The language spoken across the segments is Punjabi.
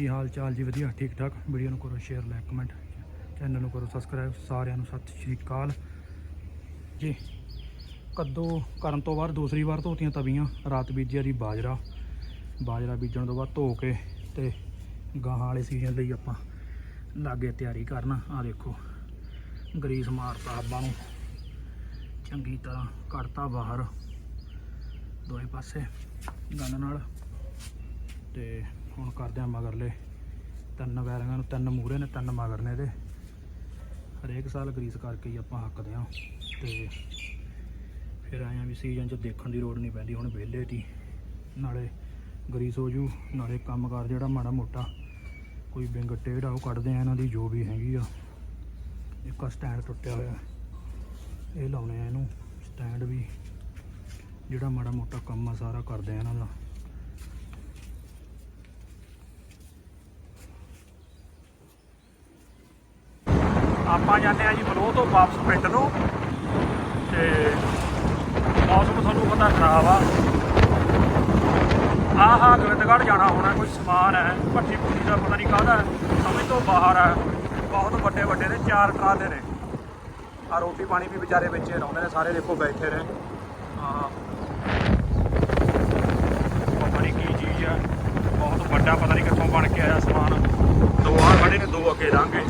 ਕੀ ਹਾਲ ਚਾਲ ਜੀ? ਵਧੀਆ, ਠੀਕ ਠਾਕ। ਵੀਡੀਓ ਨੂੰ ਕਰੋ ਸ਼ੇਅਰ ਲਾਈਕ ਕਮੈਂਟ ਚੈਨਲ ਨੂੰ ਕਰੋ ਸਬਸਕ੍ਰਾਈਬ ਸਾਰਿਆਂ ਨੂੰ ਸਤਿ ਸ਼੍ਰੀ ਅਕਾਲ। ਜੀ, ਕੱਦੂ ਕਰਨ ਤੋਂ ਬਾਅਦ ਦੂਸਰੀ ਵਾਰ ਧੋਤੀਆਂ ਤਵੀਆਂ, ਰਾਤ ਬੀਜਿਆ ਜੀ ਬਾਜਰਾ। ਬਾਜਰਾ ਬੀਜਣ ਤੋਂ ਬਾਅਦ ਧੋ ਕੇ ਤੇ ਗਾਹਾਂ ਵਾਲੇ ਸੀਜ਼ਨ ਲਈ ਆਪਾਂ ਲਾਗੇ ਤਿਆਰੀ ਕਰਨਾ। ਆ ਦੇਖੋ, ਗਰੀਸ ਮਾਰਤਾ ਆਪਾਂ ਨੂੰ। ਚੰਗੀ ਤਰ੍ਹਾਂ ਕੱਢਤਾ ਬਾਹਰ। ਦੋਵੇਂ ਪਾਸੇ ਗੰਨ ਨਾਲ ਤੇ ਹੁਣ ਕਰਦੇ ਆ ਮਗਰਲੇ। ਤਿੰਨ ਵੈਰਿੰਗਾਂ ਨੂੰ ਤਿੰਨ ਮੂਰੇ ਨੇ, ਤਿੰਨ ਮਗਰ ਨੇ ਇਹਦੇ। ਹਰੇਕ ਸਾਲ ਗਰੀਸ ਕਰਕੇ ਹੀ ਆਪਾਂ ਹੱਕਦੇ ਆ ਤੇ ਫਿਰ ਆਇਆ ਵੀ ਸੀਜ਼ਨ 'ਚ ਦੇਖਣ ਦੀ ਲੋੜ ਨਹੀਂ ਪੈਂਦੀ, ਹੁਣ ਵਿਹਲੇ ਦੀ ਨਾਲੇ ਗਰੀਸ ਹੋ ਜੂ, ਨਾਲੇ ਕੰਮਕਾਰ ਜਿਹੜਾ ਮਾੜਾ ਮੋਟਾ, ਕੋਈ ਬਿੰਗ ਟੇਢ ਉਹ ਕੱਢਦੇ ਆ, ਇਹਨਾਂ ਦੀ ਜੋ ਵੀ ਹੈਗੀ ਆ। ਇੱਕ ਸਟੈਂਡ ਟੁੱਟਿਆ ਹੋਇਆ। ਇਹ ਲਾਉਣੇ ਆ ਇਹਨੂੰ। ਸਟੈਂਡ ਵੀ ਜਿਹੜਾ ਮਾੜਾ ਮੋਟਾ ਕੰਮ ਆ, ਸਾਰਾ ਕਰਦੇ ਆ ਇਹਨਾਂ ਦਾ। ਆਪਾਂ ਜਾਂਦੇ ਆ ਜੀ ਬਲੋ ਤੋਂ ਵਾਪਸ ਪਿੰਡ ਨੂੰ। ਤੇ ਮੌਸਮ ਤੁਹਾਨੂੰ ਪਤਾ ਖਰਾਬ ਆ। ਆਹ ਆਹ ਗੋਬਿੰਦਗੜ੍ਹ ਜਾਣਾ ਹੋਣਾ, ਕੋਈ ਸਮਾਨ ਹੈ, ਭੱਠੀ ਭੁੱਠੀ ਦਾ ਪਤਾ ਨਹੀਂ ਕਾਹਦਾ ਸਮਝ ਤੋਂ ਬਾਹਰ ਹੈ। ਬਹੁਤ ਵੱਡੇ ਵੱਡੇ ਨੇ, ਚਾਰ ਟਰਾਲੇ ਨੇ। ਆ ਰੋਟੀ ਪਾਣੀ ਵੀ ਵਿਚਾਰੇ ਵਿੱਚ ਲਾਉਂਦੇ ਨੇ, ਸਾਰੇ ਦੇਖੋ ਬੈਠੇ ਨੇ। ਹਾਂ ਪਤਾ ਨਹੀਂ ਕੀ ਚੀਜ਼ ਆ ਬਹੁਤ ਵੱਡਾ ਪਤਾ ਨਹੀਂ ਕਿੱਥੋਂ ਬਣ ਕੇ ਆਇਆ ਸਮਾਨ। ਦੋ ਆ ਖੜੇ ਨੇ, ਦੋ ਅੱਗੇ ਲਾਂਗੇ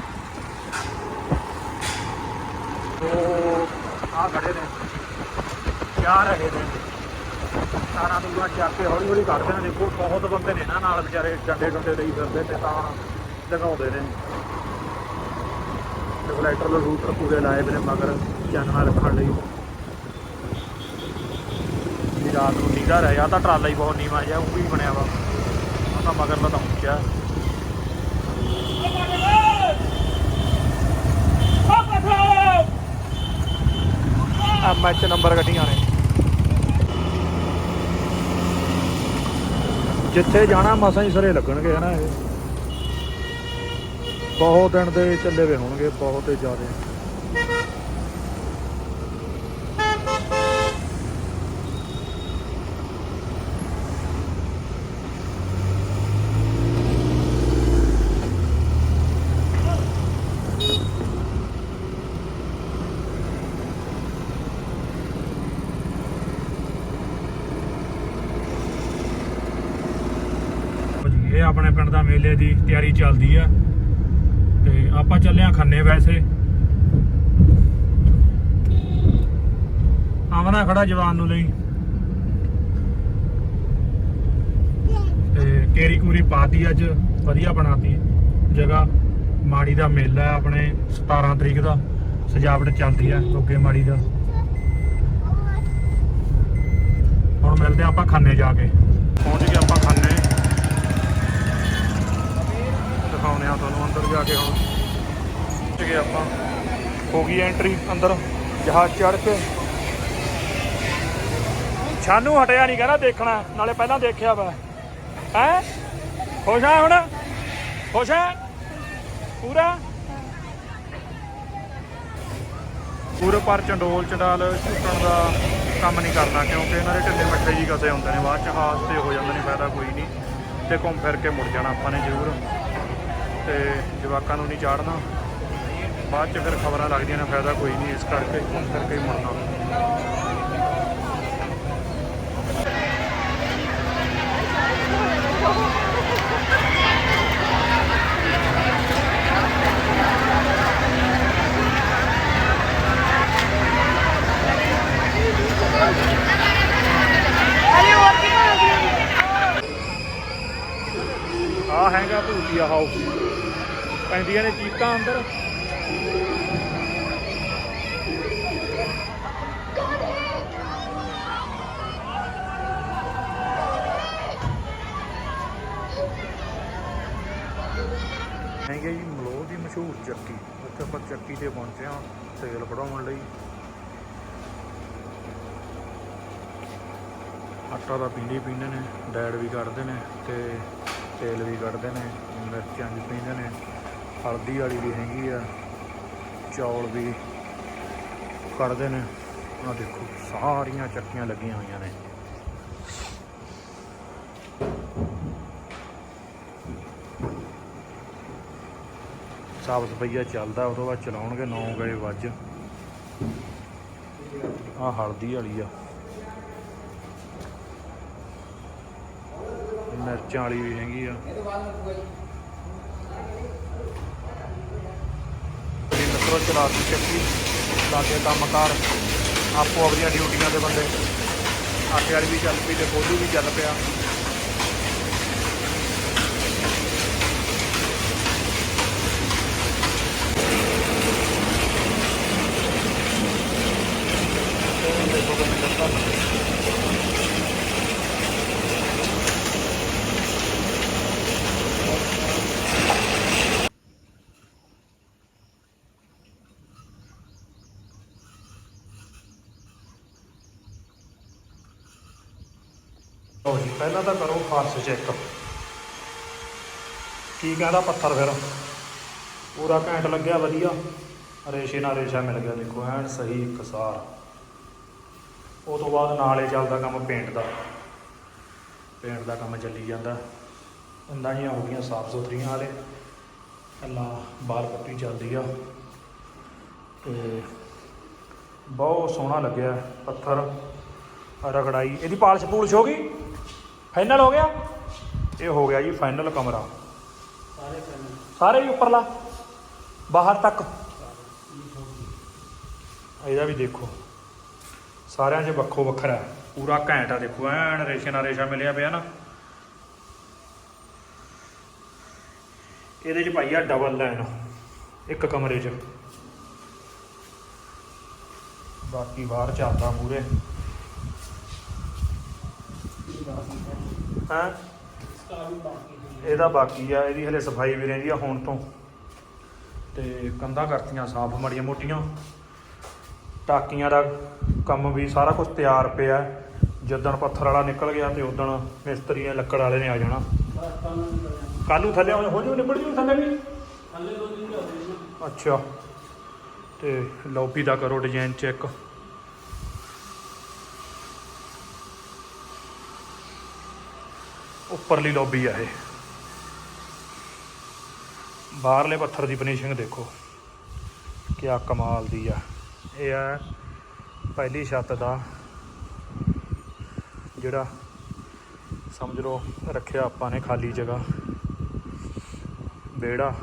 ਦੋ ਆ ਖੜੇ ਨੇ। ਚਾਰ ਰਹੇ ਨੇ। ਤਾਰਾਂ ਦੂਰਾਂ ਚੱਕ ਕੇ ਹੌਲੀ ਹੌਲੀ ਕਰਦੇ ਨੇ। ਦੇਖੋ, ਬਹੁਤ ਬੰਦੇ ਨੇ ਇਹਨਾਂ ਨਾਲ ਵਿਚਾਰੇ, ਡੰਡੇ ਡੰਡੇ ਲਈ ਫਿਰਦੇ ਤੇ ਤਾਂ ਲਗਾਉਂਦੇ ਨੇ। ਰੈਗੂਲੇਟਰ ਦੇ ਰੂਟਰ ਪੂਰੇ ਲਾਏ ਵੇ ਨੇ, ਮਗਰ ਚਾਨਣਾ ਰੱਖਣ ਲਈ। ਵੀ ਰਾਤ ਨੂੰ ਨੀਗਾ ਰਹਿ। ਜਾ ਤਾਂ ਟਰਾਲਾ ਹੀ ਬਹੁਤ ਨੀਵਾ ਜਿਹਾ, ਉਹ ਵੀ ਬਣਿਆ ਵਾ। ਉਹ ਤਾਂ ਮਗਰ ਤਾਂ ਉੱਚਾ ਐਮਐਚ ਨੰਬਰ ਗੱਡੀਆਂ ਨੇ। ਜਿੱਥੇ ਜਾਣਾ, ਮਸਾਂ ਹੀ ਸਰੇ ਲੱਗਣਗੇ ਹਨਾ ਇਹ। ਬਹੁਤ ਦਿਨ ਦੇ ਚੱਲੇ ਵੇ ਹੋਣਗੇ, ਬਹੁਤ ਜ਼ਿਆਦਾ ਇਹ ਆਪਣੇ ਪਿੰਡ ਦਾ ਮੇਲੇ ਦੀ ਤਿਆਰੀ ਚੱਲਦੀ ਆ। ਤੇ ਆਪਾਂ ਚੱਲੇ ਆ ਖੰਨੇ ਵੈਸੇ। ਆਵਣਾ ਖੜਾ ਜਵਾਨ ਨੂੰ ਲਈ। ਤੇ ਕੇਰੀ ਕੂਰੀ ਪਾਤੀ ਅੱਜ, ਵਧੀਆ ਬਣਾਤੀ। ਜਗ੍ਹਾ ਮਾੜੀ ਦਾ ਮੇਲਾ ਹੈ ਆਪਣੇ 17 ਤਰੀਕ ਦਾ, ਸਜਾਵਟ ਚੱਲਦੀ ਆ ਲੋਕੇ ਮਾੜੀ ਦਾ। ਹੁਣ ਮਿਲਦੇ ਆ ਆਪਾਂ ਖੰਨੇ ਜਾ ਕੇ। ਪਹੁੰਚ ਗਏ ਆਪਾਂ ਖੰਨੇ। ਆ ਤੁਹਾਨੂੰ ਅੰਦਰ ਜਾ ਕੇ ਹੁਣ। ਪਹੁੰਚ ਗਏ ਆਪਾਂ। ਹੋ ਗਈ ਐਂਟਰੀ ਅੰਦਰ, ਜਹਾਜ਼ ਚੜ੍ਹ ਕੇ। ਛਾਨੂ ਹਟਿਆ ਨਹੀਂ ਕਹਿੰਦਾ ਦੇਖਣਾ, ਨਾਲੇ ਪਹਿਲਾਂ ਦੇਖਿਆ ਵਾ। ਹੈ? ਖੁਸ਼ ਆ ਹੁਣ? ਖੁਸ਼ ਆ? ਪੂਰਾ? ਪੂਰੇ ਪਰ ਚੰਡੋਲ, ਚੰਡਾਲ ਝੁੱਟਣ ਦਾ ਕੰਮ ਨਹੀਂ ਕਰਨਾ, ਕਿਉਂਕਿ ਇਹਨਾਂ ਦੇ ਢਿੱਲੇ ਮੱਠੇ ਜੀ ਕਸੇ ਹੁੰਦੇ ਨੇ। ਬਾਅਦ ਚ ਹਾਸ ਤੇ ਹੋ ਜਾਂਦੇ ਨੇ, ਫਾਇਦਾ ਕੋਈ ਨਹੀਂ ਤੇ ਘੁੰਮ ਫਿਰ ਕੇ ਮੁੜ ਜਾਣਾ ਆਪਾਂ ਨੇ ਜ਼ਰੂਰ। ਤੇ ਜਵਾਕਾਂ ਨੂੰ ਨਹੀਂ ਚਾੜਨਾ। ਬਾਅਦ ਚ ਫਿਰ ਖਬਰਾਂ ਲੱਗਦੀਆਂ ਨੇ, ਫਾਇਦਾ ਕੋਈ ਨਹੀਂ ਇਸ ਕਰਕੇ ਘੁੰਮ ਕਰਕੇ ਕੇ ਹੀ ਮੁੜਨਾ। ਆ ਹੈਗਾ ਭੂਤੀਆ ਹਾਊਸ ਪੈਂਦੀਆਂ ਨੇ ਚੀਕਾਂ ਅੰਦਰ। ਹੈਗੇ ਜੀ ਮਲੋਹ ਦੀ ਮਸ਼ਹੂਰ ਚੱਕੀ। ਉੱਥੇ ਆਪਾਂ ਚੱਕੀ ਤੇ ਪਹੁੰਚੇ ਹਾਂ ਤੇਲ ਕਢਾਉਣ ਲਈ। ਆਟਾ ਦਾ ਪੀਂਦੇ ਪੀਂਦੇ ਨੇ, ਡੈਡ ਵੀ ਕੱਢਦੇ ਨੇ ਤੇ ਤੇਲ ਵੀ ਕੱਢਦੇ ਨੇ, ਮਿਰਚਾਂ ਵੀ ਪੀਂਦੇ ਨੇ। ਹਲਦੀ ਵਾਲੀ ਵੀ ਹੈਗੀ ਆ, ਚੌਲ ਵੀ ਕੱਢਦੇ ਨੇ। ਆ ਦੇਖੋ, ਸਾਰੀਆਂ ਚੱਕੀਆਂ ਲੱਗੀਆਂ ਹੋਈਆਂ ਨੇ। ਸਾਫ਼ ਸਫਾਈਆ ਚੱਲਦਾ ਉਹ ਤੋਂ ਬਾਅਦ ਚਲਾਉਣਗੇ 9 ਗਏ ਵੱਜ। ਆ ਹਲਦੀ ਵਾਲੀ ਆ। ਮਿਰਚਾਂ ਵਾਲੀ ਵੀ ਹੈਗੀ ਆ। ਜੀ ਮਿੱਤਰੋ ਚਲਾਤੀ ਚੱਕੀ ਲਾਗੇ ਕੰਮਕਾਰ, ਆਪੋ ਆਪਣੀਆਂ ਡਿਊਟੀਆਂ ਦੇ ਬੰਦੇ, ਆਟੇ ਵਾਲੀ ਵੀ ਚੱਲ ਪਈ ਤੇ ਕੋਲੂ ਵੀ ਚੱਲ ਪਿਆ ਦੇਖੋ ਕਿੰਨੇ ਲੱਗਾ ਲਓ ਜੀ, ਪਹਿਲਾਂ ਤਾਂ ਕਰੋ ਫਰਸ਼ ਚੈੱਕ। ਕੀ ਕਹਿੰਦਾ ਪੱਥਰ ਫਿਰ? ਪੂਰਾ ਘੈਂਟ ਲੱਗਿਆ, ਵਧੀਆ। ਰੇਸ਼ੇ ਨਾਲ ਰੇਸ਼ਾ ਮਿਲ ਗਿਆ, ਦੇਖੋ, ਐਨ ਸਹੀ ਕਸਾਰ ਉਹ ਤੋਂ ਬਾਅਦ ਨਾਲੇ ਚੱਲਦਾ ਕੰਮ ਪੇਂਟ ਦਾ। ਪੇਂਟ ਦਾ ਕੰਮ ਚੱਲੀ ਜਾਂਦਾ। ਇੰਦਾਂ ਹੀ ਹੋ ਗਈਆਂ ਸਾਫ਼ ਸੁਥਰੀਆਂ ਵਾਲੇ ਅੱਲਾ ਬਾਲ ਪੱਟੀ ਚੱਲਦੀ ਆ। ਤੇ ਬਹੁਤ ਸੋਹਣਾ ਲੱਗਿਆ ਪੱਥਰ। ਰਗੜਾਈ। ਇਹਦੀ ਪਾਲਿਸ਼ ਪੂਲਿਸ਼ ਹੋ ਗਈ? ਫਾਈਨਲ ਹੋ ਗਿਆ? ਇਹ ਹੋ ਗਿਆ ਜੀ ਫਾਈਨਲ ਕਮਰਾ। ਸਾਰੇ ਹੀ ਉੱਪਰਲਾ? ਬਾਹਰ ਤੱਕ? ਇਹਦਾ ਵੀ ਦੇਖੋ। ਸਾਰਿਆਂ 'ਚ ਵੱਖੋ ਵੱਖਰਾ ਪੂਰਾ ਘੈਂਟ ਆ ਦੇਖੋ, ਐਨ ਰੇਸ਼ਾ ਨਾਲ ਰੇਸ਼ਾ ਮਿਲਿਆ ਪਿਆ ਨਾ। ਇਹਦੇ 'ਚ ਭਾਈ ਆ ਡਬਲ ਲਾਈਨ ਇੱਕ ਕਮਰੇ 'ਚ। ਬਾਕੀ ਬਾਹਰ ਚੱਲਦਾ ਪੂਰੇ ਹਾਂ? ਇਹਦਾ ਬਾਕੀ ਆ ਇਹਦੀ ਹਲੇ ਸਫ਼ਾਈ ਵੀ ਰਹਿੰਦੀ ਆ ਹੁਣ ਤੋਂ। ਤੇ ਕੰਧਾਂ ਕਰਤੀਆਂ ਸਾਫ਼ ਮੜੀਆਂ ਮੋਟੀਆਂ। ਟਾਕੀਆਂ ਦਾ ਕੰਮ ਵੀ ਸਾਰਾ ਕੁਝ ਤਿਆਰ ਪਿਆ। ਜਦੋਂ ਪੱਥਰ ਵਾਲਾ ਨਿਕਲ ਗਿਆ ਤੇ ਉਦੋਂ ਮਿਸਤਰੀ ਨੇ ਲੱਕੜ ਵਾਲੇ ਨੇ ਆ ਜਾਣਾ। ਕੱਲ ਨੂੰ ਥੱਲੇ ਹੋ ਜੂ ਨਿਬੜ ਜੂ ਥੱਲੇ ਵੀ? ਅੱਛਾ। ਤੇ ਲੌਬੀ ਦਾ ਕਰੋ ਡਿਜ਼ਾਈਨ ਚੈੱਕ ਉੱਪਰਲੀ ਲੌਬੀ ਆ ਇਹ। ਬਾਹਰਲੇ ਪੱਥਰ ਦੀ ਫਿਨਿਸ਼ਿੰਗ ਦੇਖੋ। ਕਿਆ ਕਮਾਲ ਦੀ ਆ। ਇਹ ਆ ਪਹਿਲੀ ਛੱਤ ਦਾ ਜਿਹੜਾ ਸਮਝ ਲਓ ਰੱਖਿਆ ਆਪਾਂ ਨੇ ਖਾਲੀ ਜਗ੍ਹਾ। ਵਿਹੜਾ।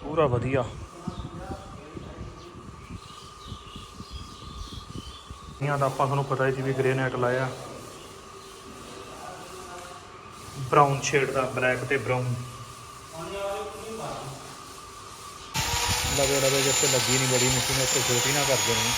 ਪੂਰਾ ਵਧੀਆ। ਇਹਨਾਂ ਦਾ ਆਪਾਂ ਤੁਹਾਨੂੰ ਪਤਾ ਹੀ ਸੀ ਵੀ ਗ੍ਰੇਨਾਈਟ ਲਾਇਆ। ਬਰਾਊਨ ਸ਼ੇਡ ਦਾ ਬਲੈਕ ਤੇ ਬਰਾਊਨ ਲਵੇ ਲਵੇ ਜਿੱਥੇ ਲੱਗੀ ਨਹੀਂ ਬੜੀ, ਮਿੱਟੀ ਨੇ ਉੱਥੇ ਛੋਟੀ ਨਾ ਕਰ ਦੇਣੀ।